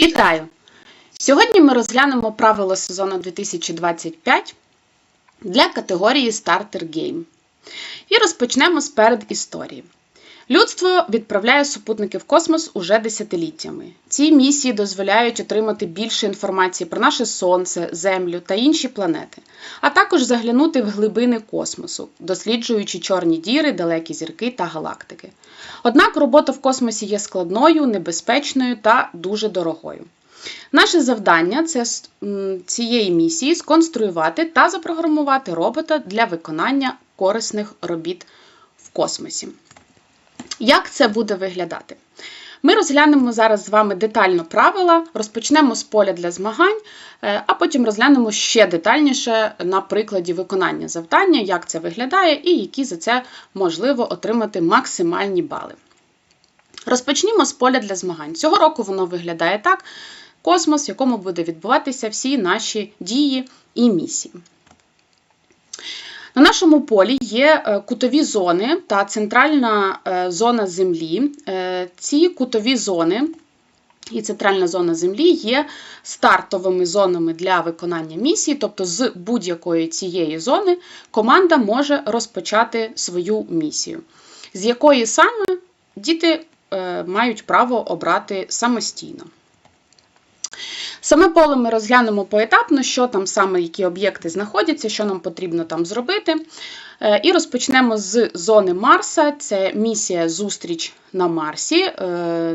Вітаю! Сьогодні ми розглянемо правила сезону 2025 для категорії Starter Game. І розпочнемо з передісторії. Людство відправляє супутники в космос уже десятиліттями. Ці місії дозволяють отримати більше інформації про наше Сонце, Землю та інші планети, а також заглянути в глибини космосу, досліджуючи чорні діри, далекі зірки та галактики. Однак робота в космосі є складною, небезпечною та дуже дорогою. Наше завдання це цієї місії сконструювати та запрограмувати робота для виконання корисних робіт в космосі. Як це буде виглядати? Ми розглянемо зараз з вами детально правила, розпочнемо з поля для змагань, е, а потім розглянемо ще детальніше на прикладі виконання завдання, як це виглядає і які за це можливо отримати максимальні бали. Розпочнімо з поля для змагань. Цього року воно виглядає так: космос, в якому буде відбуватися всі наші дії і місії. На нашому полі є е, кутові зони та центральна е, зона Землі. Е, Ці кутові зони і центральна зона Землі є стартовими зонами для виконання місії, тобто з будь-якої цієї зони команда може розпочати свою місію, з якої саме діти мають право обрати самостійно. Саме поле ми розглянемо поетапно, що там саме, які об'єкти знаходяться, що нам потрібно там зробити. Е, І розпочнемо з зони Марса. Це місія зустріч на Марсі. Е,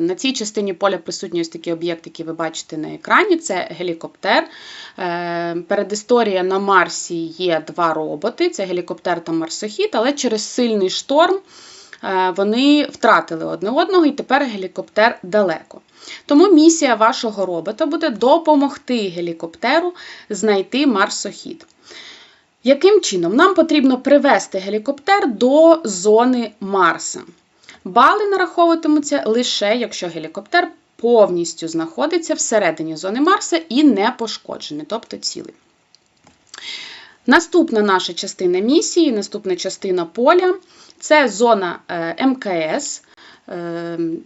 На цій частині поля присутні ось такі об'єкти, які ви бачите на екрані. Це гелікоптер. Е, Передісторія на Марсі є два роботи: це гелікоптер та марсохід, але через сильний шторм. Вони втратили одне одного, і тепер гелікоптер далеко. Тому місія вашого робота буде допомогти гелікоптеру знайти марсохід. Яким чином? Нам потрібно привести гелікоптер до зони Марса. Бали нараховуватимуться лише, якщо гелікоптер повністю знаходиться всередині зони Марса і не пошкоджений, тобто цілий. Наступна наша частина місії, наступна частина поля це зона МКС.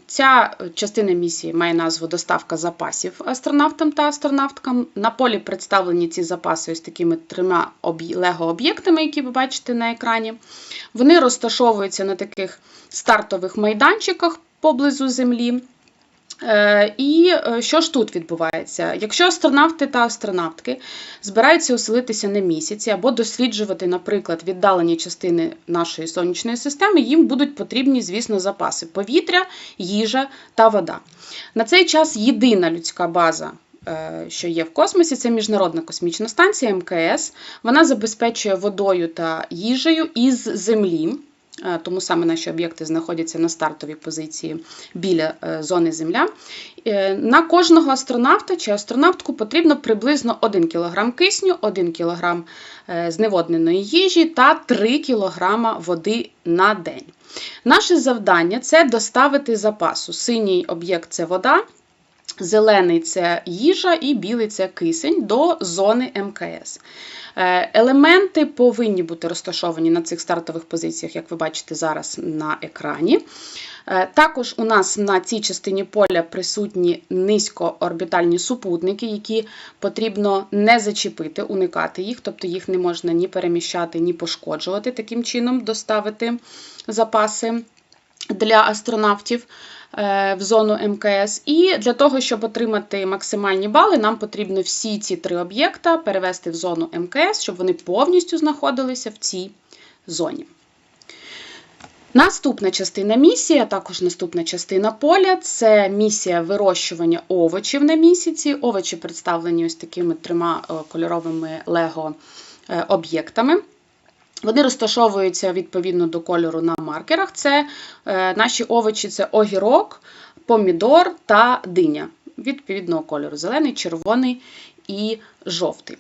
Ця частина місії має назву доставка запасів астронавтам та астронавткам. На полі представлені ці запаси ось такими трьома лего-об'єктами, які ви бачите на екрані. Вони розташовуються на таких стартових майданчиках поблизу Землі. І що ж тут відбувається? Якщо астронавти та астронавтки збираються оселитися на місяці або досліджувати, наприклад, віддалені частини нашої сонячної системи, їм будуть потрібні, звісно, запаси повітря, їжа та вода. На цей час єдина людська база. Що є в космосі, це Міжнародна космічна станція МКС. Вона забезпечує водою та їжею із Землі. Тому саме наші об'єкти знаходяться на стартовій позиції біля зони Земля. На кожного астронавта чи астронавтку потрібно приблизно 1 кг кисню, 1 кг зневодненої їжі та 3 кг води на день. Наше завдання це доставити запасу. Синій об'єкт це вода. Зелений це їжа і білий це кисень до зони МКС. Елементи повинні бути розташовані на цих стартових позиціях, як ви бачите зараз на екрані. Також у нас на цій частині поля присутні низькоорбітальні супутники, які потрібно не зачепити, уникати їх, тобто їх не можна ні переміщати, ні пошкоджувати, таким чином доставити запаси для астронавтів в зону МКС. І для того, щоб отримати максимальні бали, нам потрібно всі ці три об'єкта перевести в зону МКС, щоб вони повністю знаходилися в цій зоні. Наступна частина місії, а також наступна частина поля це місія вирощування овочів на місяці. Овочі представлені ось такими трьома кольоровими лего-об'єктами. Вони розташовуються відповідно до кольору на маркерах. Це е, наші овочі це огірок, помідор та диня. Відповідного кольору: зелений, червоний і жовтий.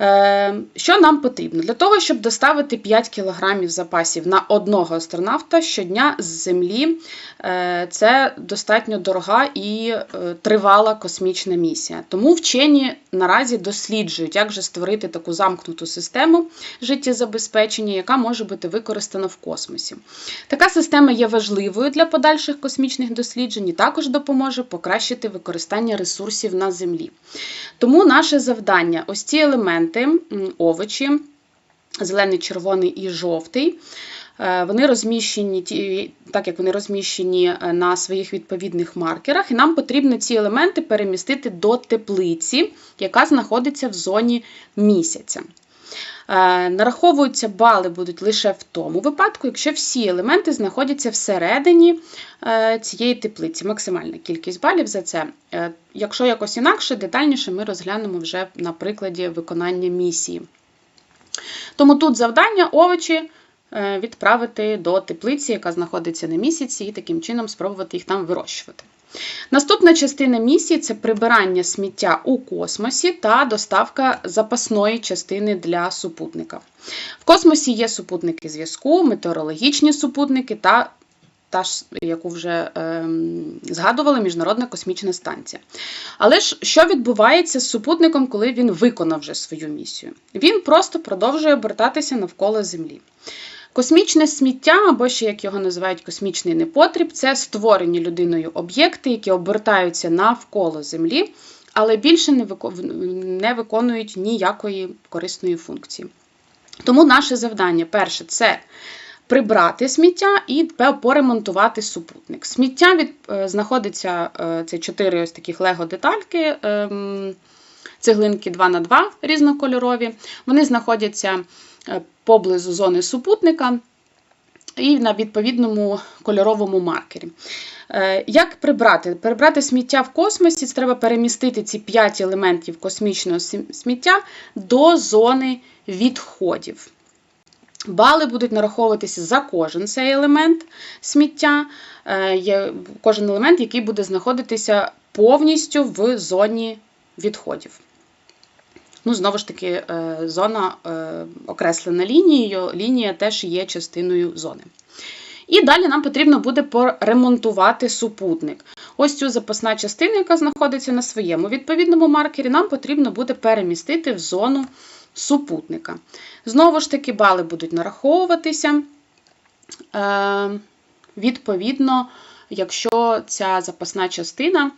Е, Що нам потрібно? Для того, щоб доставити 5 кг запасів на одного астронавта щодня з Землі, е, це достатньо дорога і е, тривала космічна місія. Тому вчені наразі досліджують, як же створити таку замкнуту систему життєзабезпечення, яка може бути використана в космосі. Така система є важливою для подальших космічних досліджень і також допоможе покращити використання ресурсів на Землі. Тому наше завдання ось ці елементи, м, овочі, зелений, червоний і жовтий. е, Вони розміщені, так як вони розміщені е, на своїх відповідних маркерах, і нам потрібно ці елементи перемістити до теплиці, яка знаходиться в зоні місяця. Е, Нараховуються бали будуть лише в тому випадку, якщо всі елементи знаходяться всередині е, цієї теплиці. Максимальна кількість балів за це. Е, Якщо якось інакше, детальніше ми розглянемо вже на прикладі виконання місії. Тому тут завдання овочі відправити до теплиці, яка знаходиться на місяці, і таким чином спробувати їх там вирощувати. Наступна частина місії це прибирання сміття у космосі та доставка запасної частини для супутника. В космосі є супутники зв'язку, метеорологічні супутники та та ж, яку вже ем, згадували, Міжнародна космічна станція. Але ж що відбувається з супутником, коли він виконав вже свою місію? Він просто продовжує обертатися навколо Землі. Космічне сміття, або ще як його називають космічний непотріб, це створені людиною об'єкти, які обертаються навколо Землі, але більше не виконують ніякої корисної функції. Тому наше завдання перше це прибрати сміття і поремонтувати супутник. Сміття від, е, знаходиться е, це чотири ось таких лего-детальки, ем, цеглинки 2 на 2 різнокольорові. Вони знаходяться поблизу зони супутника і на відповідному кольоровому маркері. Е, Як прибрати? Прибрати сміття в космосі, це треба перемістити ці 5 елементів космічного сміття до зони відходів. Бали будуть нараховуватися за кожен цей елемент сміття, Е, кожен елемент, який буде знаходитися повністю в зоні відходів. Ну, знову ж таки, е, зона е, окреслена лінією, лінія теж є частиною зони. І далі нам потрібно буде поремонтувати супутник. Ось цю запасна частина, яка знаходиться на своєму відповідному маркері, нам потрібно буде перемістити в зону супутника. Знову ж таки, бали будуть нараховуватися. Е, Відповідно, якщо ця запасна частина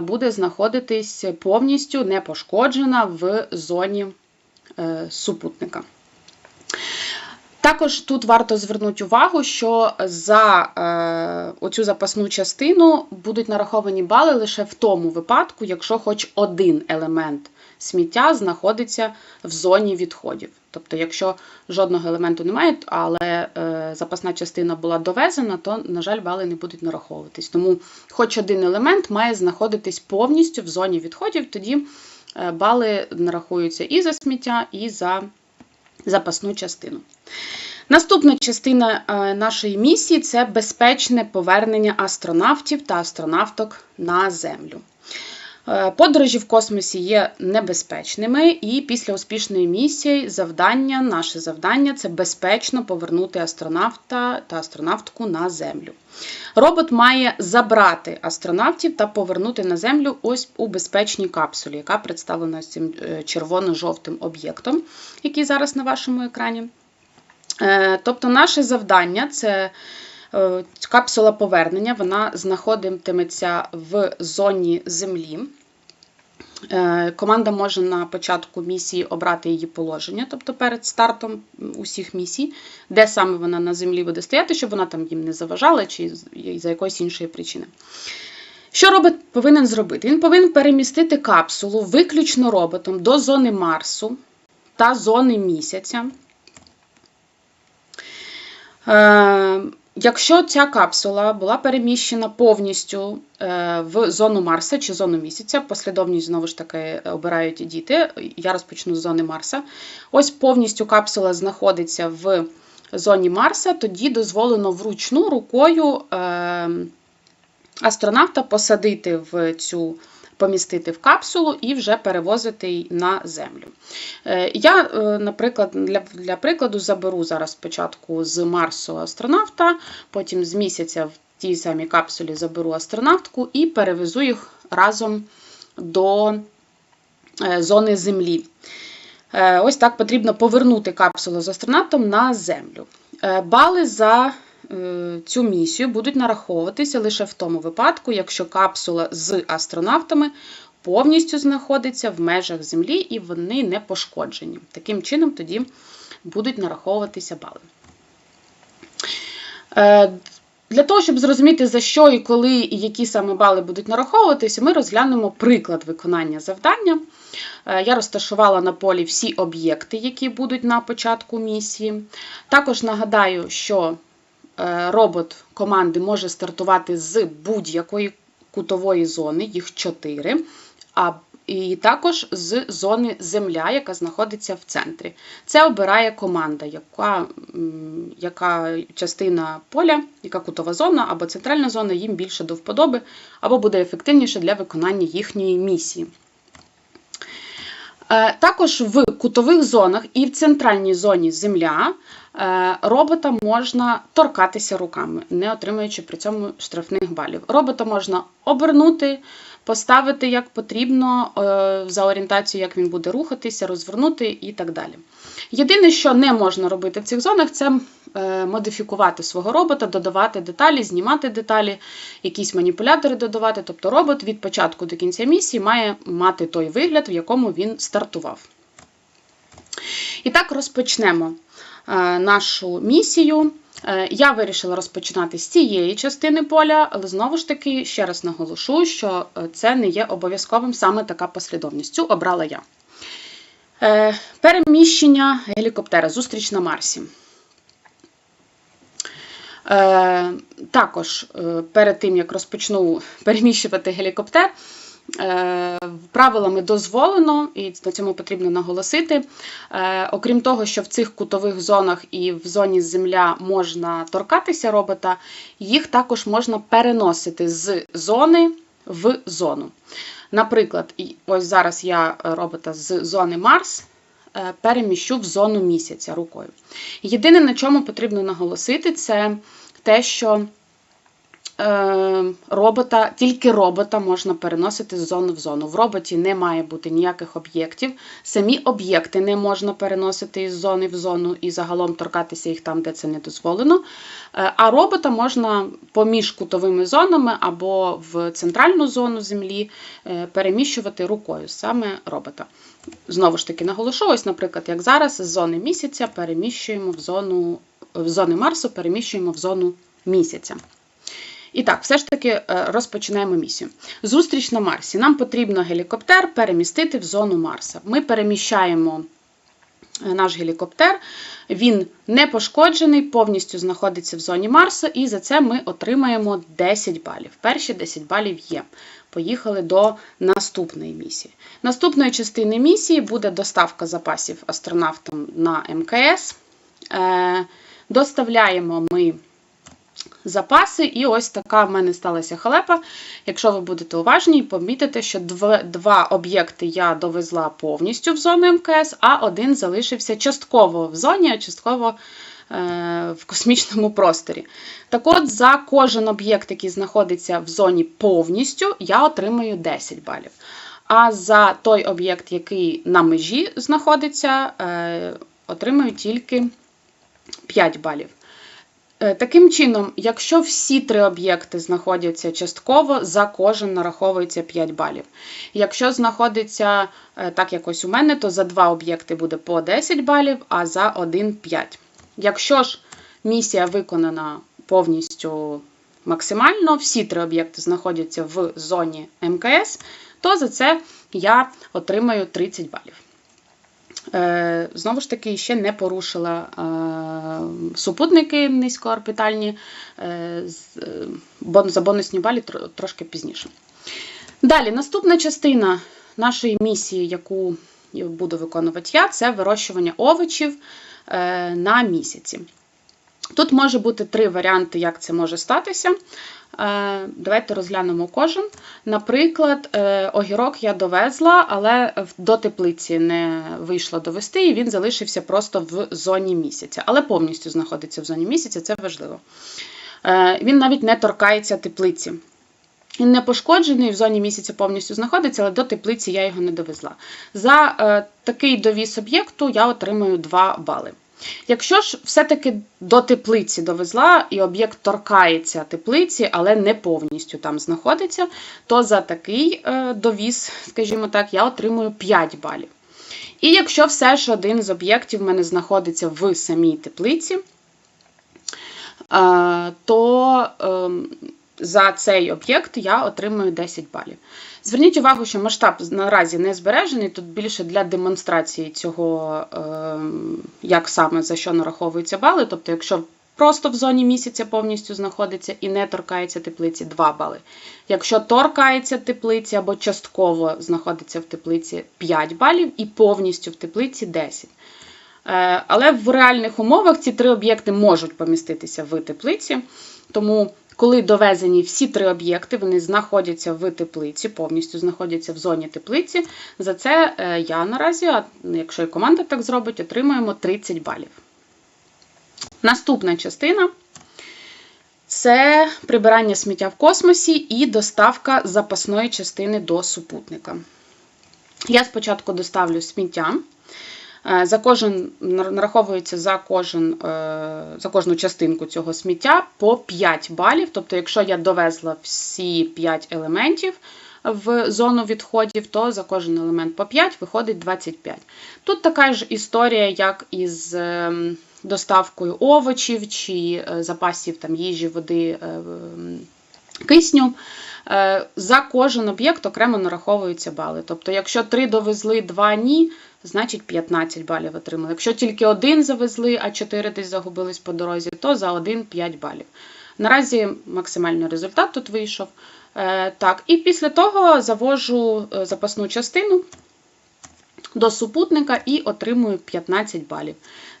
буде знаходитись повністю не пошкоджена в зоні е, супутника. Також тут варто звернути увагу, що за е, оцю запасну частину будуть нараховані бали лише в тому випадку, якщо хоч один елемент сміття знаходиться в зоні відходів. Тобто, якщо жодного елементу немає, але е, запасна частина була довезена, то, на жаль, бали не будуть нараховуватись. Тому хоч один елемент має знаходитись повністю в зоні відходів, тоді е, бали нарахуються і за сміття, і за запасну частину. Наступна частина е, нашої місії це безпечне повернення астронавтів та астронавток на Землю. Е, Подорожі в космосі є небезпечними, і після успішної місії завдання, наше завдання це безпечно повернути астронавта та астронавтку на Землю. Робот має забрати астронавтів та повернути на Землю ось у безпечній капсулі, яка представлена цим е, червоно-жовтим об'єктом, який зараз на вашому екрані. Е, Тобто, наше завдання це капсула повернення, вона знаходитиметься в зоні Землі. Е, Команда може на початку місії обрати її положення, тобто перед стартом усіх місій, де саме вона на землі буде стояти, щоб вона там їм не заважала чи за якоїсь іншої причини. Що робот повинен зробити? Він повинен перемістити капсулу виключно роботом до зони Марсу та зони місяця. Е, Якщо ця капсула була переміщена повністю е, в зону Марса чи зону місяця, послідовність знову ж таки обирають діти. Я розпочну з зони Марса. Ось повністю капсула знаходиться в зоні Марса, тоді дозволено вручну рукою е, астронавта посадити в цю помістити в капсулу і вже перевозити й на землю. Е, Я, е, наприклад, для, для прикладу заберу зараз спочатку з Марсу астронавта, потім з місяця в тій самій капсулі заберу астронавтку і перевезу їх разом до е, зони Землі. Ось так потрібно повернути капсулу з астронавтом на Землю. Бали за цю місію будуть нараховуватися лише в тому випадку, якщо капсула з астронавтами повністю знаходиться в межах Землі і вони не пошкоджені. Таким чином тоді будуть нараховуватися бали. Е, Для того, щоб зрозуміти, за що і коли і які саме бали будуть нараховуватися, ми розглянемо приклад виконання завдання. Е, Я розташувала на полі всі об'єкти, які будуть на початку місії. Також нагадаю, що е, робот команди може стартувати з будь-якої кутової зони, їх 4, а і також з зони Земля, яка знаходиться в центрі. Це обирає команда, яка, яка частина поля, яка кутова зона або центральна зона їм більше до вподоби, або буде ефективніше для виконання їхньої місії. Е, Також в кутових зонах і в центральній зоні Земля е, робота можна торкатися руками, не отримуючи при цьому штрафних балів. Робота можна обернути, поставити як потрібно е, за орієнтацією, як він буде рухатися, розвернути і так далі. Єдине, що не можна робити в цих зонах, це модифікувати свого робота, додавати деталі, знімати деталі, якісь маніпулятори додавати. Тобто робот від початку до кінця місії має мати той вигляд, в якому він стартував. І так розпочнемо е, нашу місію. Е, Я вирішила розпочинати з цієї частини поля, але знову ж таки ще раз наголошу, що е, це не є обов'язковим саме така послідовність. Цю обрала я. Е, Переміщення гелікоптера, зустріч на Марсі. Е, Також е, перед тим, як розпочну переміщувати гелікоптер, е, правилами дозволено, і на цьому потрібно наголосити. Окрім того, що в цих кутових зонах і в зоні Земля можна торкатися робота, їх також можна переносити з зони в зону. Наприклад, ось зараз я робота з зони Марс переміщу в зону місяця рукою. Єдине, на чому потрібно наголосити, це те, що е, робота, тільки робота можна переносити з зони в зону. В роботі не має бути ніяких об'єктів. Самі об'єкти не можна переносити із зони в зону і загалом торкатися їх там, де це не дозволено. Е, А робота можна поміж кутовими зонами або в центральну зону Землі е, переміщувати рукою, саме робота. Знову ж таки, наголошу, ось, наприклад, як зараз з зони місяця переміщуємо в зону в зони Марсу, переміщуємо в зону місяця. І так, все ж таки е, розпочинаємо місію. Зустріч на Марсі. Нам потрібно гелікоптер перемістити в зону Марса. Ми переміщаємо наш гелікоптер, він не пошкоджений, повністю знаходиться в зоні Марса, і за це ми отримаємо 10 балів. Перші 10 балів є. Поїхали до наступної місії. Наступної частини місії буде доставка запасів астронавтам на МКС. Е, Доставляємо ми запаси, і ось така в мене сталася халепа. Якщо ви будете уважні, помітите, що два, два об'єкти я довезла повністю в зону МКС, а один залишився частково в зоні, а частково е, в космічному просторі. Так от, за кожен об'єкт, який знаходиться в зоні повністю, я отримую 10 балів. А за той об'єкт, який на межі знаходиться, е, отримую тільки 5 балів. Е, Таким чином, якщо всі три об'єкти знаходяться частково, за кожен нараховується 5 балів. Якщо знаходиться е, так, як ось у мене, то за два об'єкти буде по 10 балів, а за один 5. Якщо ж місія виконана повністю максимально, всі три об'єкти знаходяться в зоні МКС, то за це я отримаю 30 балів. Е, Знову ж таки, ще не порушила е, супутники низькоорбітальні е, за бонусні балі трошки пізніше. Далі, наступна частина нашої місії, яку буду виконувати я, це вирощування овочів на місяці. Тут може бути три варіанти, як це може статися. Е, Давайте розглянемо кожен. Наприклад, е, огірок я довезла, але до теплиці не вийшло довести, і він залишився просто в зоні місяця, але повністю знаходиться в зоні місяця, це важливо. Е, Він навіть не торкається теплиці. Він не пошкоджений, в зоні місяця повністю знаходиться, але до теплиці я його не довезла. За такий довіз об'єкту я отримую 2 бали. Якщо ж все-таки до теплиці довезла і об'єкт торкається теплиці, але не повністю там знаходиться, то за такий е, довіз, скажімо так, я отримую 5 балів. І якщо все ж один з об'єктів в мене знаходиться в самій теплиці, е, то ем, за цей об'єкт я отримую 10 балів. Зверніть увагу, що масштаб наразі не збережений, тут більше для демонстрації цього, ем, як саме за що нараховуються бали. Тобто, якщо просто в зоні місяця повністю знаходиться і не торкається теплиці 2 бали. Якщо торкається теплиці або частково знаходиться в теплиці 5 балів і повністю в теплиці 10. Е, Але в реальних умовах ці три об'єкти можуть поміститися в теплиці, тому коли довезені всі три об'єкти, вони знаходяться в теплиці, повністю знаходяться в зоні теплиці. За це е, я наразі, а якщо і команда так зробить, отримуємо 30 балів. Наступна частина це прибирання сміття в космосі і доставка запасної частини до супутника. Я спочатку доставлю сміття. Е, За кожен нараховується за кожен, е, за кожну частинку цього сміття по 5 балів. Тобто, якщо я довезла всі 5 елементів в зону відходів, то за кожен елемент по 5 виходить 25. Тут така ж історія, як із ем, доставкою овочів чи е, запасів там, їжі, води, кисню. За кожен об'єкт окремо нараховуються бали. Тобто, якщо 3 довезли, 2 ні, значить 15 балів отримали. Якщо тільки один завезли, а 4 десь загубились по дорозі, то за один 5 балів. Наразі максимальний результат тут вийшов. Е, Так, і після того завожу е, запасну частину до супутника і отримую 15 балів.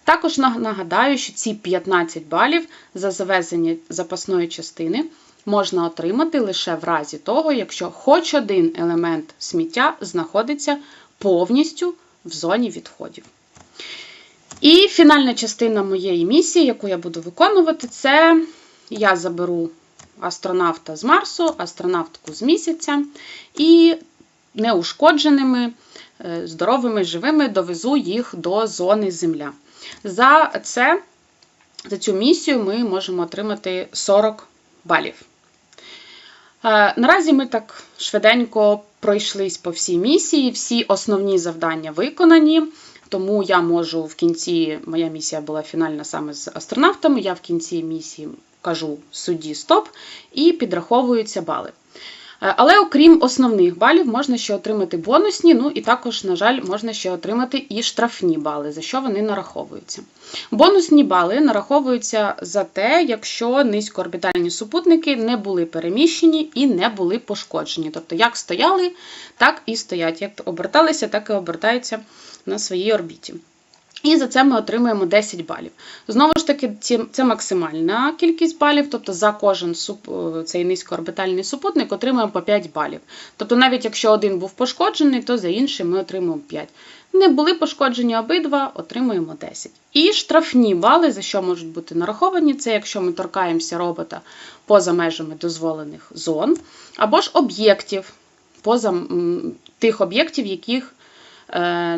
Також нагадаю, що ці 15 балів за завезення запасної частини можна отримати лише в разі того, якщо хоч один елемент сміття знаходиться повністю в зоні відходів. І фінальна частина моєї місії, яку я буду виконувати, це я заберу астронавта з Марсу, астронавтку з місяця і неушкодженими, е, здоровими, живими довезу їх до зони Земля. За це, за цю місію ми можемо отримати 40 балів. Е, Наразі ми так швиденько пройшлись по всій місії, всі основні завдання виконані. Тому я можу в кінці, моя місія була фінальна саме з астронавтами. Я в кінці місії кажу судді стоп і підраховуються бали. Е, Але окрім основних балів, можна ще отримати бонусні, ну і також, на жаль, можна ще отримати і штрафні бали, за що вони нараховуються. Бонусні бали нараховуються за те, якщо низькоорбітальні супутники не були переміщені і не були пошкоджені. Тобто, як стояли, так і стоять. Як оберталися, так і обертаються на своїй орбіті. І за це ми отримуємо 10 балів. Знову ж таки, це максимальна кількість балів, тобто за кожен суп, е, цей низькоорбітальний супутник отримуємо по 5 балів. Тобто, навіть якщо один був пошкоджений, то за інший ми отримуємо 5. Не були пошкоджені обидва, отримуємо 10. І штрафні бали, за що можуть бути нараховані, це якщо ми торкаємося робота поза межами дозволених зон, або ж об'єктів, поза тих об'єктів, яких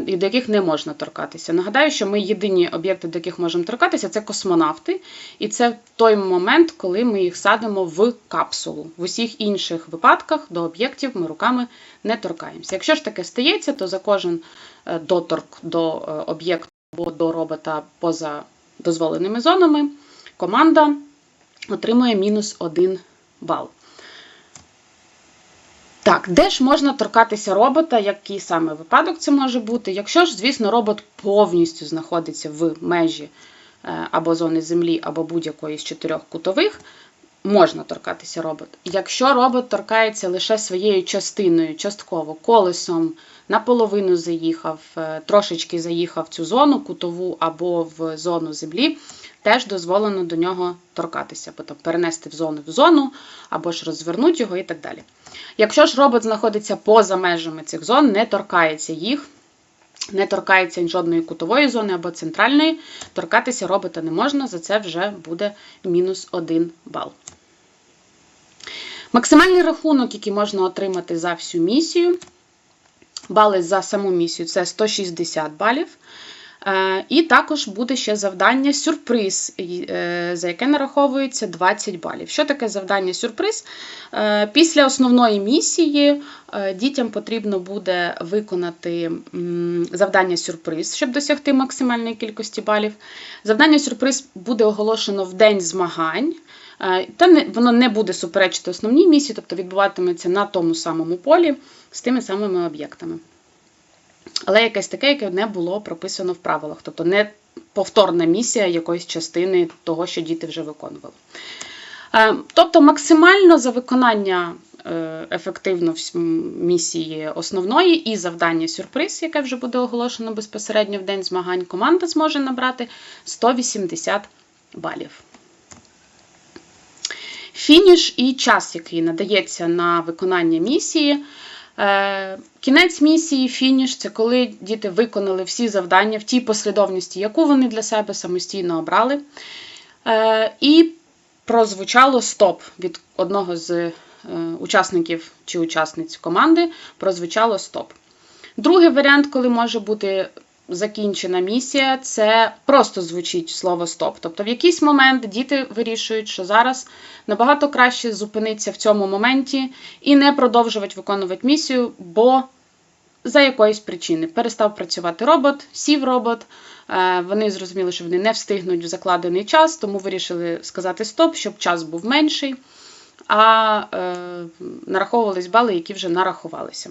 і до яких не можна торкатися. Нагадаю, що ми єдині об'єкти, до яких можемо торкатися, це космонавти, і це той момент, коли ми їх садимо в капсулу. В усіх інших випадках до об'єктів ми руками не торкаємося. Якщо ж таке стається, то за кожен е, доторк до е, об'єкту або до робота поза дозволеними зонами команда отримує мінус 1 бал. Так, де ж можна торкатися робота, який саме випадок це може бути? Якщо ж, звісно, робот повністю знаходиться в межі е, або зони землі, або будь-якої з чотирьох кутових, можна торкатися робот. Якщо робот торкається лише своєю частиною, частково колесом, наполовину заїхав, е, трошечки заїхав в цю зону кутову або в зону землі, теж дозволено до нього торкатися, або там перенести в зону в зону, або ж розвернути його і так далі. Якщо ж робот знаходиться поза межами цих зон, не торкається їх, не торкається жодної кутової зони або центральної, торкатися робота не можна, за це вже буде мінус 1 бал. Максимальний рахунок, який можна отримати за всю місію, бали за саму місію це 160 балів. Е, І також буде ще завдання сюрприз, е, за яке нараховується 20 балів. Що таке завдання сюрприз? Е, Після основної місії дітям потрібно буде виконати завдання сюрприз, щоб досягти максимальної кількості балів. Завдання сюрприз буде оголошено в день змагань. Та не, воно не буде суперечити основній місії, тобто відбуватиметься на тому самому полі з тими самими об'єктами. Але якесь таке, яке не було прописано в правилах, тобто не повторна місія якоїсь частини того, що діти вже виконували. Е, Тобто максимально за виконання е, ефективно місії основної і завдання сюрприз, яке вже буде оголошено безпосередньо в день змагань, команда зможе набрати 180 балів. Фініш і час, який надається на виконання місії. Е, Кінець місії, фініш це коли діти виконали всі завдання в тій послідовності, яку вони для себе самостійно обрали. Е, І прозвучало стоп від одного з е, учасників чи учасниць команди. Прозвучало стоп. Другий варіант, коли може бути закінчена місія, це просто звучить слово стоп. Тобто, в якийсь момент діти вирішують, що зараз набагато краще зупинитися в цьому моменті і не продовжувати виконувати місію, бо за якоїсь причини перестав працювати робот, сів робот. е, Вони зрозуміли, що вони не встигнуть в закладений час, тому вирішили сказати стоп, щоб час був менший, а е, нараховувались бали, які вже нарахувалися.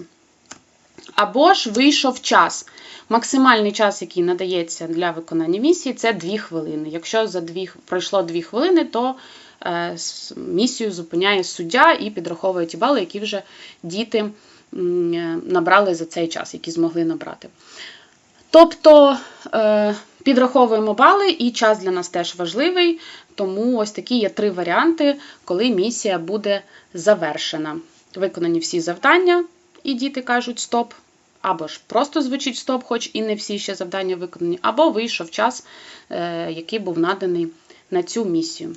Або ж вийшов час. Максимальний час, який надається для виконання місії, це 2 хвилини. Якщо за 2, пройшло 2 хвилини, то е, місію зупиняє суддя і підраховує ті бали, які вже діти е, набрали за цей час, які змогли набрати. Тобто е, підраховуємо бали, і час для нас теж важливий, тому ось такі є три варіанти, коли місія буде завершена. Виконані всі завдання, і діти кажуть стоп. Або ж просто звучить стоп, хоч і не всі ще завдання виконані, або вийшов час, е, який був наданий на цю місію.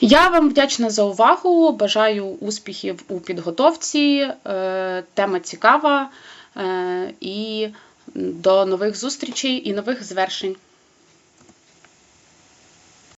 Я вам вдячна за увагу. Бажаю успіхів у підготовці. Е, Тема цікава. Е, І до нових зустрічей і нових звершень.